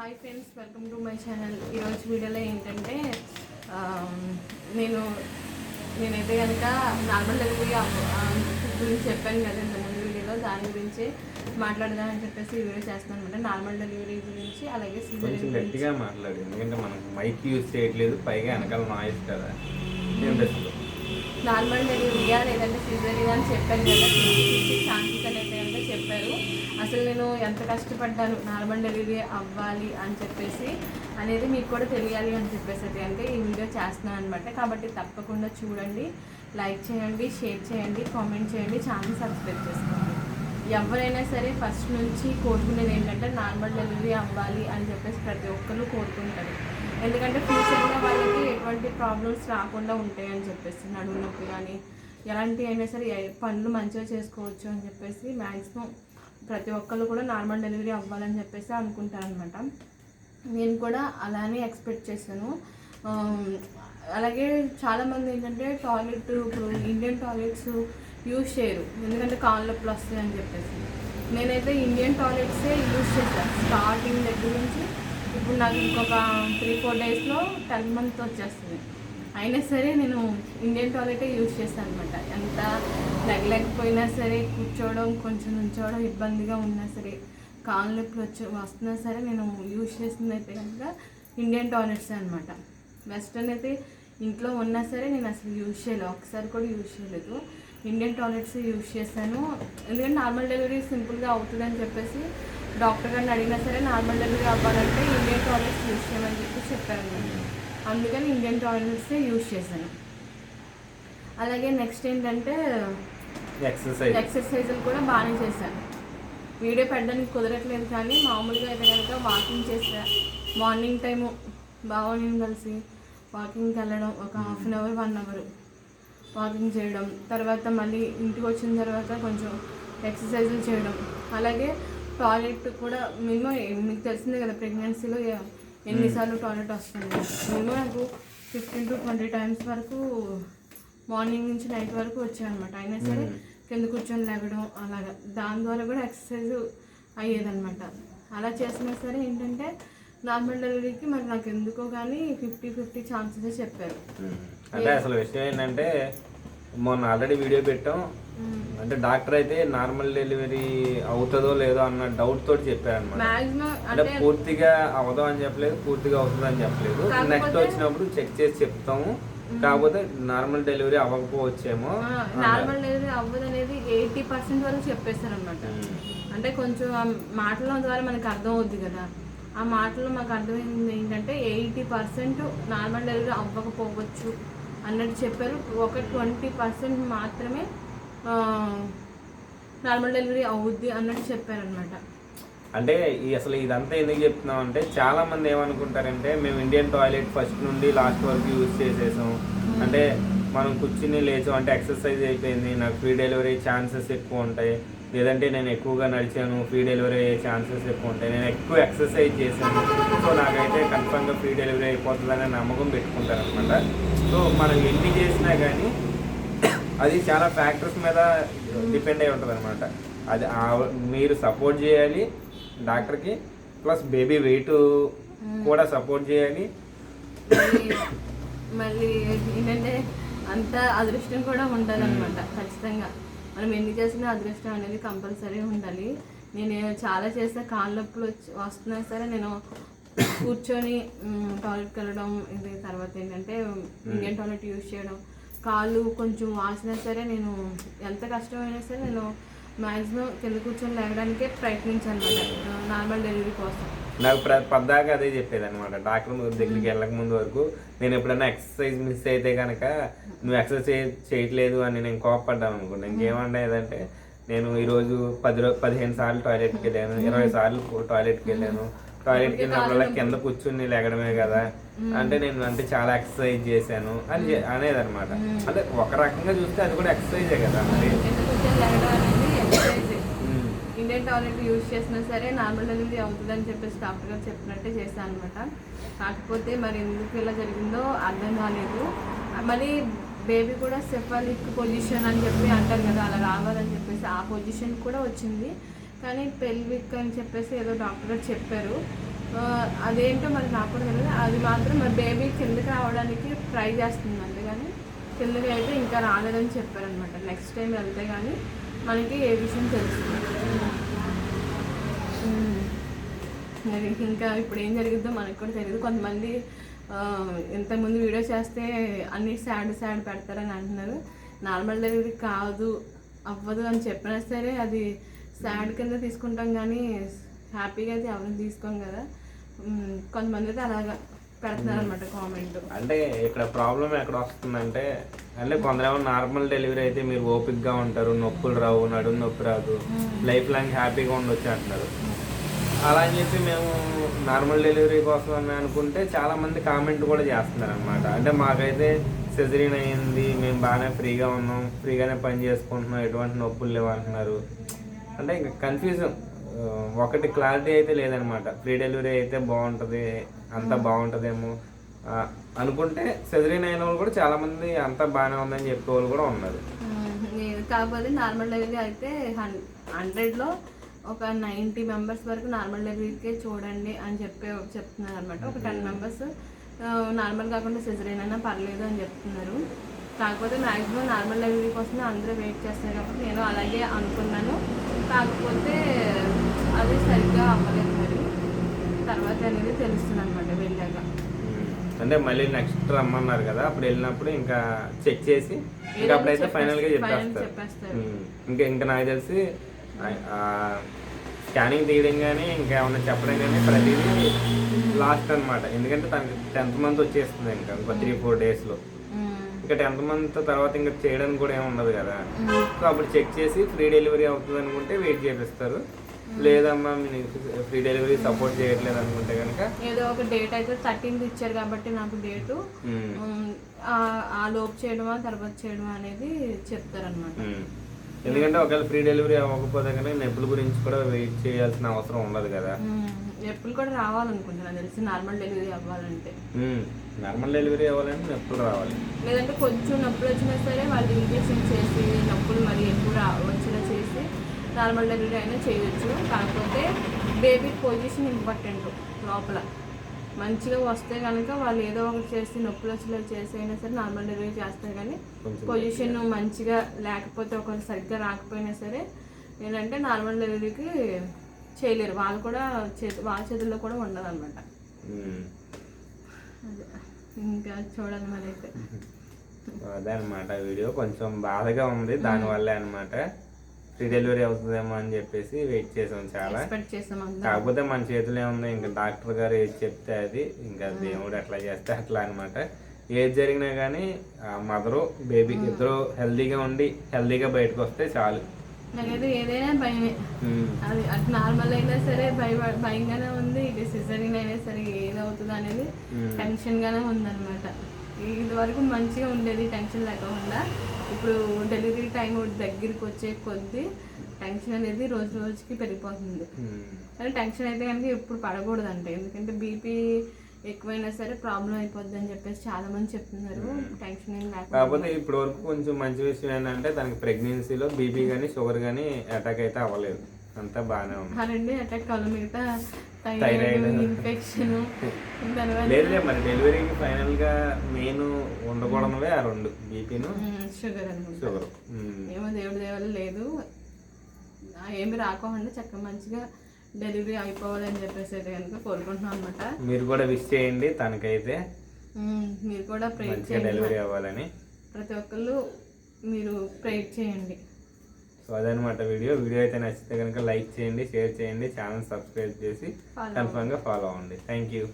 Hi friends welcome to my channel. ఈరోజు వీడియోలో ఏంటంటే నేను నేనైతే కనుక నార్మల్ డెలివరీ గురించి చెప్పాను కదా ఇంత ముందు వీడియోలో దాని గురించి మాట్లాడదామని చెప్పేసి ఈ వీడియో చేస్తున్నాను అనమాట నార్మల్ డెలివరీ గురించి అలాగే కొంచెం గట్టిగా మాట్లాడు ఎందుకంటే మనం మైక్ యూజ్ చేయట్లేదు పైగా వెనకాల నాయిస్ కదా. నార్మల్ డెలివరీయా లేదంటే సిజరీన్ అని చెప్పాను కదా ఛాన్సెస్ అనేది కనుక చెప్పారు. అసలు నేను ఎంత కష్టపడ్డాను నార్మల్ డెలివరీ అవ్వాలి అని చెప్పేసి అనేది మీకు కూడా తెలియాలి అని చెప్పేసి అది అంటే ఈ వీడియో చేస్తున్నాను అనమాట కాబట్టి తప్పకుండా చూడండి లైక్ చేయండి షేర్ చేయండి కామెంట్ చేయండి ఛానల్ సబ్స్క్రైబ్ చేసుకోండి. ఎవరైనా సరే ఫస్ట్ నుంచి కోరుకునేది ఏంటంటే నార్మల్ డెలివరీ అవ్వాలి అని చెప్పేసి ప్రతి ఒక్కరు కోరుకుంటారు. ఎందుకంటే ఫ్యూచర్లో వాళ్ళకి ఎటువంటి ప్రాబ్లమ్స్ రాకుండా ఉంటాయని చెప్పేసి నడువు నొప్పి కానీ ఎలాంటి అయినా సరే పనులు మంచిగా చేసుకోవచ్చు అని చెప్పేసి మ్యాక్సిమం ప్రతి ఒక్కరు కూడా నార్మల్ డెలివరీ అవ్వాలని చెప్పేసి అనుకుంటారనమాట నేను కూడా అలానే ఎక్స్పెక్ట్ చేశాను. అలాగే చాలామంది ఏంటంటే టాయిలెట్ ఇప్పుడు ఇండియన్ టాయిలెట్స్ యూజ్ చేయరు. ఎందుకంటే కాళ్ళ నొప్పులు వస్తాయి అని చెప్పేసి. నేనైతే ఇండియన్ టాయిలెట్సే యూజ్ చేశాను స్టార్టింగ్ దగ్గర నుంచి ఇప్పుడు నాకు ఇంకొక త్రీ ఫోర్ డేస్లో టెన్ మంత్ వచ్చేస్తుంది. అయినా సరే నేను ఇండియన్ టాయిలెటే యూజ్ చేస్తాను అనమాట ఎంత లెగలేకపోయినా సరే కూర్చోవడం కొంచెం ఉంచోవడం ఇబ్బందిగా ఉన్నా సరే కాళ్ళకి నొప్పులు వచ్చి వస్తున్నా సరే నేను యూజ్ చేసింది అయితే కనుక ఇండియన్ టాయిలెట్స్ అనమాట వెస్ట్రన్ అయితే ఇంట్లో ఉన్నా సరే నేను అసలు యూజ్ చేయలేదు. ఒకసారి కూడా యూజ్ చేయలేదు. ఇండియన్ టాయిలెట్స్ యూజ్ చేశాను. ఎందుకంటే నార్మల్ డెలివరీ సింపుల్గా అవుతుందని చెప్పేసి డాక్టర్ గారిని అడిగినా సరే నార్మల్ డెలివరీ అవ్వాలంటే ఇండియన్ టాయిలెట్స్ యూజ్ చేయమని చెప్పి చెప్పారు అందుకని ఇండియన్ టాయిలెట్సే యూజ్ చేశాను. అలాగే నెక్స్ట్ ఏంటంటే ఎక్సర్సైజ్ ఎక్సర్సైజులు కూడా బాగానే చేశాను. వీడియో పెట్టడానికి కుదరట్లేదు కానీ మామూలుగా అయితే కనుక వాకింగ్ చేసా మార్నింగ్ టైము బావని కలిసి వాకింగ్కి వెళ్ళడం ఒక half an hour one hour walking చేయడం. తర్వాత మళ్ళీ ఇంటికి వచ్చిన తర్వాత కొంచెం ఎక్సర్సైజులు చేయడం. అలాగే టాయిలెట్ కూడా మినిమం మీకు తెలిసిందే కదా ప్రెగ్నెన్సీలో ఎన్నిసార్లు టాయిలెట్ వస్తుంది? మినిమం నాకు ఫిఫ్టీన్ టు ట్వంటీ టైమ్స్ వరకు మార్నింగ్ నుంచి నైట్ వరకు వచ్చాయన్నమాట అయినా సరే కింద కూర్చొని లేవడం అలాగా. దాని ద్వారా కూడా ఎక్సర్సైజ్ అయ్యేదన్నమాట. అలా చేసినా సరే ఏంటంటే నార్మల్ డెలివరీకి మరి నాకు ఎందుకో కానీ ఫిఫ్టీ ఫిఫ్టీ ఛాన్సెస్ చెప్పారు. అంటే అసలు విషయం ఏంటంటే మొన్న ఆల్రెడీ వీడియో పెట్టాం. అంటే డాక్టర్ అయితే నార్మల్ డెలివరీ అవుతుందో లేదో అన్న డౌట్ తోటి చెప్పారనమాట మ్యాక్సిమం అంటే పూర్తిగా అవదో అని చెప్పలేదు పూర్తిగా అవుతుంది అని చెప్పలేదు. నెక్స్ట్ వచ్చినప్పుడు చెక్ చేసి చెప్తాము. కాకపోతే నార్మల్ డెలివరీ అవ్వకపోవచ్చేమో నార్మల్ డెలివరీ అవ్వదు అనేది ఎయిటీ పర్సెంట్ వరకు చెప్పేశారు అనమాట. అంటే కొంచెం ఆ మాటల ద్వారా మనకు అర్థం అవుద్ది కదా. ఆ మాటలో మాకు అర్థమైంది ఏంటంటే ఎయిటీ పర్సెంట్ నార్మల్ డెలివరీ అవ్వకపోవచ్చు. అన్నట్టు చెప్పారు. ఒక ట్వంటీ పర్సెంట్ మాత్రమే నార్మల్ డెలివరీ అవుద్ది అన్నట్టు చెప్పారనమాట అంటే ఈ అసలు ఇదంతా ఎందుకు చెప్తున్నాం అంటే చాలా మంది ఏమనుకుంటారంటే మేము ఇండియన్ టాయిలెట్ ఫస్ట్ నుండి లాస్ట్ వరకు యూజ్ చేసేసాం. అంటే మనం కూర్చుని లేచాం. అంటే ఎక్సర్సైజ్ అయిపోయింది. నాకు ఫ్రీ డెలివరీ ఛాన్సెస్ ఎక్కువ ఉంటాయి. లేదంటే నేను ఎక్కువగా నడిచాను ఫ్రీ డెలివరీ అయ్యే ఛాన్సెస్ ఎక్కువ ఉంటాయి. నేను ఎక్కువ ఎక్సర్సైజ్ చేశాను. సో నాకైతే కన్ఫర్మ్గా ఫ్రీ డెలివరీ అయిపోతుందనే నమ్మకం పెట్టుకుంటారనమాట. సో మనం ఎన్ని చేసినా కానీ అది చాలా ఫ్యాక్టర్స్ మీద డిపెండ్ అయి ఉంటుంది అనమాట అది మీరు సపోర్ట్ చేయాలి డాక్టర్కి ప్లస్ బేబీ వెయిట్ కూడా సపోర్ట్ చేయాలి. మళ్ళీ మళ్ళీ ఏంటంటే అంత అదృష్టం కూడా ఉండాలన్నమాట ఖచ్చితంగా. మనం ఎన్ని చేసినా అదృష్టం అనేది కంపల్సరీ ఉండాలి. నేను చాలా చేస్తే కాళ్ళ నొప్పులు వచ్చి వస్తున్నా సరే నేను కూర్చొని టాయిలెట్కి వెళ్ళడం ఇది తర్వాత ఏంటంటే ఇండియన్ టాయిలెట్ యూజ్ చేయడం. కాళ్ళు కొంచెం వాసినా సరే నేను ఎంత కష్టమైనా సరే నేను మ్యాక్సిమం కింద కూర్చొని లేవడానికే ప్రయత్నించాను అనమాట నార్మల్ డెలివరీ కోసం. నాకు ప్ర పద్దాకా అదే చెప్పేది అనమాట డాక్టర్ దగ్గరికి వెళ్ళక ముందు వరకు నేను ఎప్పుడైనా ఎక్సర్సైజ్ మిస్ అయితే కనుక నువ్వు ఎక్సర్సైజ్ చేయట్లేదు అని నేను కోపడ్డాను అనుకుంటా. ఇంకేమన్నా నేను ఈరోజు పది రో పదిహేను సార్లు టాయిలెట్కి వెళ్ళాను ఇరవై సార్లు టాయిలెట్కి వెళ్ళాను. టాయిలెట్కి వెళ్ళినప్పుడల్లా కింద కూర్చుని లేగడమే కదా. అంటే నేను అంటే చాలా ఎక్సర్సైజ్ చేశాను అని చె- అనేదన్నమాట. అంటే ఒక రకంగా చూస్తే అది కూడా ఎక్సర్సైజే కదా మరి కింద కూర్చొని లేవడం అనేది ఎక్సర్సైజే ఉమ్. ఇండియన్ టాయిలెట్ యూజ్ చేసినా సరే నార్మల్ డెలివరీ అవుతుందని చెప్పేసి డాక్టర్ గారు చెప్పినట్టే చేశాను అనమాట కాకపోతే మరి ఎందుకు ఇలా జరిగిందో అర్థం కాలేదు. మళ్ళీ బేబీ కూడా సెఫాలిక్ పొజిషన్ అని చెప్పి అంటారు కదా అలా రావాలని చెప్పేసి ఆ పొజిషన్ కూడా వచ్చింది. కానీ పెల్విక్ అని చెప్పేసి ఏదో డాక్టర్ గారు చెప్పారు. అదేంటో మరి నాకు కూడా తెలియదు. అది మాత్రం మరి బేబీ కిందకి రావడానికి ట్రై చేస్తుందండి కానీ కిందకి అయితే ఇంకా రాలేదని చెప్పారనమాట నెక్స్ట్ టైం వెళ్తే కానీ మనకి ఏ విషయం తెలుస్తుంది. మరి ఇంకా ఇప్పుడు ఏం జరుగుద్దో మనకు కూడా తెలియదు కొంతమంది ఇంతకుముందు వీడియో చేస్తే అన్ని సాడ్ సాడ్ పెడతారని అంటున్నారు. నార్మల్ డెలివరీ కాదు అవ్వదు అని చెప్పినా సరే అది సాడ్ కింద తీసుకుంటాం కానీ హ్యాపీగా అయితే ఎవరిని తీసుకోం కదా. కొంతమంది అయితే అలాగా పెడుతున్నారు అనమాట కామెంట్. అంటే ఇక్కడ ప్రాబ్లం ఎక్కడ వస్తుందంటే అంటే కొందరేమో నార్మల్ డెలివరీ అయితే మీరు ఓపిక్గా ఉంటారు నొప్పులు రావు నడుము నొప్పి రాదు లైఫ్ లాంగ్ హ్యాపీగా ఉండొచ్చు అంటున్నారు. అలా అని చెప్పి మేము నార్మల్ డెలివరీ కోసం అని అనుకుంటే చాలా మంది కామెంట్ కూడా చేస్తున్నారు అనమాట అంటే మాకైతే సెజరీన్ అయింది మేము బాగానే ఫ్రీగా ఉన్నాం ఫ్రీగానే పని చేసుకుంటున్నాం ఎటువంటి నొప్పులు లేవు అంటున్నారు. అంటే ఇంకా కన్ఫ్యూజన్ ఒకటి క్లారిటీ అయితే లేదనమాట ఫ్రీ డెలివరీ అయితే బాగుంటుంది అంతా బాగుంటుందేమో అనుకుంటే సెజరీన్ అయిన వాళ్ళు కూడా చాలా మంది అంతా బాగానే ఉందని చెప్పే వాళ్ళు కూడా ఉన్నారు. నేను కాకపోతే నార్మల్ డెలివరీ అయితే హండ్రెడ్లో ఒక నైంటీ మెంబర్స్ వరకు నార్మల్ డెలివరీకే చూడండి అని చెప్పి చెప్తున్నారు అనమాట ఒక టెన్ మెంబర్స్ నార్మల్ కాకుండా సిజరీన్ అయినా పర్లేదు అని చెప్తున్నారు. కాకపోతే మ్యాక్సిమం నార్మల్ డెలివరీ కోసమే అందరూ వెయిట్ చేస్తారు కాబట్టి నేను అలాగే అనుకున్నాను. కాకపోతే అది సరిగ్గా అవ్వలేదు మరి. తర్వాత అనేది తెలుస్తుంది అనమాట వెళ్ళాక. అంటే మళ్ళీ నెక్స్ట్ రమ్మన్నారు కదా అప్పుడు వెళ్ళినప్పుడు ఇంకా చెక్ చేసి ఇంకా అప్పుడైతే ఫైనల్గా Final చెప్పేస్తారు. ఇంకా ఇంకా నాకు తెలిసి స్కానింగ్ తీయడం కానీ ఇంకా ఏమన్నా చెప్పడం కానీ ప్రతిదీ లాస్ట్ అన్నమాట. ఎందుకంటే తనకి టెన్త్ మంత్ వచ్చేస్తుంది ఇంకా ఇంకో త్రీ ఫోర్ డేస్లో. ఇంకా టెన్త్ మంత్ తర్వాత ఇంకా చేయడానికి కూడా ఏమి ఉండదు కదా. సో అప్పుడు చెక్ చేసి ఫ్రీ డెలివరీ అవుతుంది అనుకుంటే వెయిట్ చేపిస్తారు లేదమ్మా మీకు ఫ్రీ డెలివరీ సపోర్ట్ చేయట్లేదు అనుకుంటే కనుక ఏదో ఒక డేట్ అయితే థర్టీన్త్ ఇచ్చారు కాబట్టి నాకు డేటు ఉమ్, ఆ- లోపు చేయడమా తర్వాత చేయడమా అనేది చెప్తారనమాట. ఎందుకంటే ఒకవేళ ఫ్రీ డెలివరీ అవ్వకపోతే కనుక నొప్పుల గురించి కూడా వెయిట్ చేయాల్సిన అవసరం ఉండదు కదా. ఎప్పుడు కూడా రావాలనుకుంటున్నా. తెలిసి నార్మల్ డెలివరీ అవ్వాలంటే. నార్మల్ డెలివరీ అవ్వాలంటే నొప్పులు రావాలి. లేదంటే కొంచెం నొప్పులు వచ్చినా సరే వాళ్ళు ఇంజెక్షన్ చేసి నొప్పులు మరి ఎక్కువ వచ్చేలా చేసి నార్మల్ డెలివరీ అయినా చేయొచ్చు. కాకపోతే బేబీ పొజిషన్ ఇంపార్టెంట్ లోపల. మంచిగా వస్తే కనుక వాళ్ళు ఏదో ఒకటి చేసి నొప్పులు వచ్చేలా చేసి అయినా సరే నార్మల్ డెలివరీ చేస్తారు కానీ పొజిషన్ మంచిగా. లేకపోతే ఒకటి సరిగ్గా రాకపోయినా సరే ఏంటంటే నార్మల్ డెలివరీకి చేయలేరు. వాళ్ళు కూడా చేతి వాళ్ళ చేతుల్లో కూడా ఉండదు అనమాట. ఇంకా చూడాలి మరి అయితే అదే అనమాట వీడియో కొంచెం బాధగా ఉంది. దానివల్లే అన్నమాట. ఫ్రీ డెలివరీ అవుతుందేమో అని చెప్పేసి వెయిట్ చేసాం చాలా. ఎక్స్పెక్ట్ చేసాం అందరం. కాకపోతే మన చేతిలో ఉంది ఇంకా డాక్టర్ గారు ఏది చెప్తే అది ఇంకా దేవుడు ఎట్లా చేస్తే అట్లా అనమాట ఏది జరిగినా కానీ మదరు బేబీ ఇద్దరు హెల్దీగా ఉండి హెల్దీగా బయటకు వస్తే చాలు. నాకైతే ఏదైనా భయమే. ఉమ్, అది అటు నార్మల్ అయినా సరే భయ భయంగానే ఉంది. ఇటు సిజరీన్ అయినా సరే ఏదవుతుంది అనేది. టెన్షన్గానే ఉందన్నమాట. ఇది వరకు మంచిగా ఉండేది టెన్షన్ లేకుండా. ఇప్పుడు డెలివరీ టైం దగ్గరికి వచ్చే కొద్దీ టెన్షన్ అనేది రోజు రోజుకి పెరిగిపోతుంది. ఉమ్, కానీ టెన్షన్ అయితే కనుక ఎప్పుడు పడకూడదంట ఎందుకంటే బీపీ ఎక్కువైనా సరే ప్రాబ్లం అయిపోద్ది అని చెప్పేసి చాలా మంది చెప్తున్నారు టెన్షన్ ఏం లేకుండా. కాకపోతే ఇప్పటి వరకు కొంచెం మంచి విషయం ఏంటంటే తనకి ప్రెగ్నెన్సీలో బీపీ కానీ షుగర్ కానీ అటాక్ అయితే అవ్వలేదు. అంతా బాగానే ఉంది. అటాక్ కావాలి. మిగతా. థైరాయిడ్ ఇన్ఫెక్షన్ లేదులే మరి డెలివరీకి ఫైనల్గా మెయిన్ ఉండకూడనివే ఆ రెండు. బీపీను షుగర్ షుగర్ ఏమో దేవుడి దేవల్ల లేదు. ఏమి రాకోకుండా చక్కగా మంచిగా డెలివరీ అయిపోవాలని చెప్పేసి అయితే కనుక కోరుకుంటున్నాం అనమాట మీరు కూడా విష్ చేయండి తనకైతే మీరు కూడా ప్రేర్ చేయండి. డెలివరీ అవ్వాలని. ప్రతి ఒక్కళ్ళు మీరు ప్రేర్ చేయండి. సో అదనమాట వీడియో. వీడియో అయితే నచ్చితే కనుక లైక్ చేయండి షేర్ చేయండి ఛానల్ సబ్స్క్రైబ్ చేసి కన్ఫర్మ్గా ఫాలో అవ్వండి. Thank you